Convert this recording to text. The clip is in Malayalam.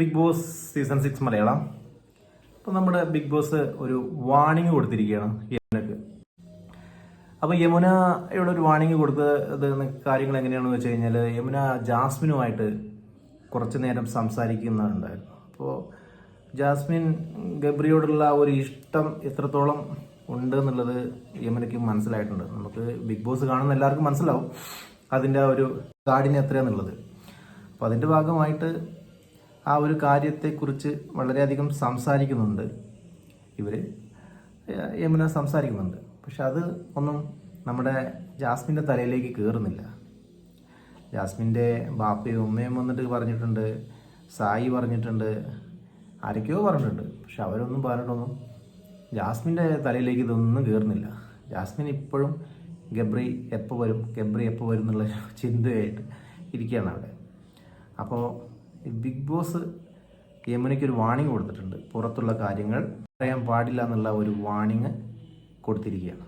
Big Boss season six Malayalam. അപ്പോൾ നമ്മുടെ ബിഗ് ബോസ് ഒരു വാണിംഗ് കൊടുത്തിരിക്കുകയാണ് യമുനക്ക്. അപ്പോൾ യമുന ഇവിടെ ഒരു വാണിംഗ് കൊടുത്തത് കാര്യങ്ങൾ എങ്ങനെയാണെന്ന് വെച്ച് കഴിഞ്ഞാൽ യമുന ജാസ്മിനുമായിട്ട് കുറച്ച് നേരം സംസാരിക്കുന്നുണ്ടായിരുന്നു അപ്പോൾ ജാസ്മിൻ ഗബ്രിയോടുള്ള ഒരു ഇഷ്ടം എത്രത്തോളം ഉണ്ട് എന്നുള്ളത് യമുനയ്ക്ക് മനസ്സിലായിട്ടുണ്ട്. നമുക്ക് ബിഗ് ബോസ് കാണുന്ന എല്ലാവർക്കും മനസ്സിലാവും അതിന്റെ ഒരു കാഠിന്യം എത്രയാണെന്നുള്ളത് അപ്പോൾ അതിന്റെ ഭാഗമായിട്ട് ആ ഒരു കാര്യത്തെക്കുറിച്ച് വളരെയധികം സംസാരിക്കുന്നുണ്ട്. ഇവർ യമുന സംസാരിക്കുന്നുണ്ട്. പക്ഷെ അത് ഒന്നും നമ്മുടെ ജാസ്മിന്റെ തലയിലേക്ക് കയറുന്നില്ല ജാസ്മിന്റെ ബാപ്പയും ഉമ്മയും വന്നിട്ട് പറഞ്ഞിട്ടുണ്ട് സായി പറഞ്ഞിട്ടുണ്ട് ആരൊക്കെയോ പറഞ്ഞിട്ടുണ്ട്. പക്ഷെ അവരൊന്നും പറഞ്ഞിട്ടൊന്നും ജാസ്മിന്റെ തലയിലേക്ക് ഇതൊന്നും കയറുന്നില്ല ജാസ്മിൻ ഇപ്പോഴും ഗബ്രി എപ്പോൾ വരും ഗബ്രി എപ്പോൾ വരും എന്നുള്ള ചിന്തയായിട്ട് ഇരിക്കുകയാണ് അവിടെ. അപ്പോൾ ബിഗ് ബോസ് യമുനയ്ക്ക് ഒരു വാണിംഗ് കൊടുത്തിട്ടുണ്ട്. പുറത്തുള്ള കാര്യങ്ങൾ പറയാൻ പാടില്ല എന്നുള്ള ഒരു വാണിംഗ് കൊടുത്തിരിക്കുകയാണ്.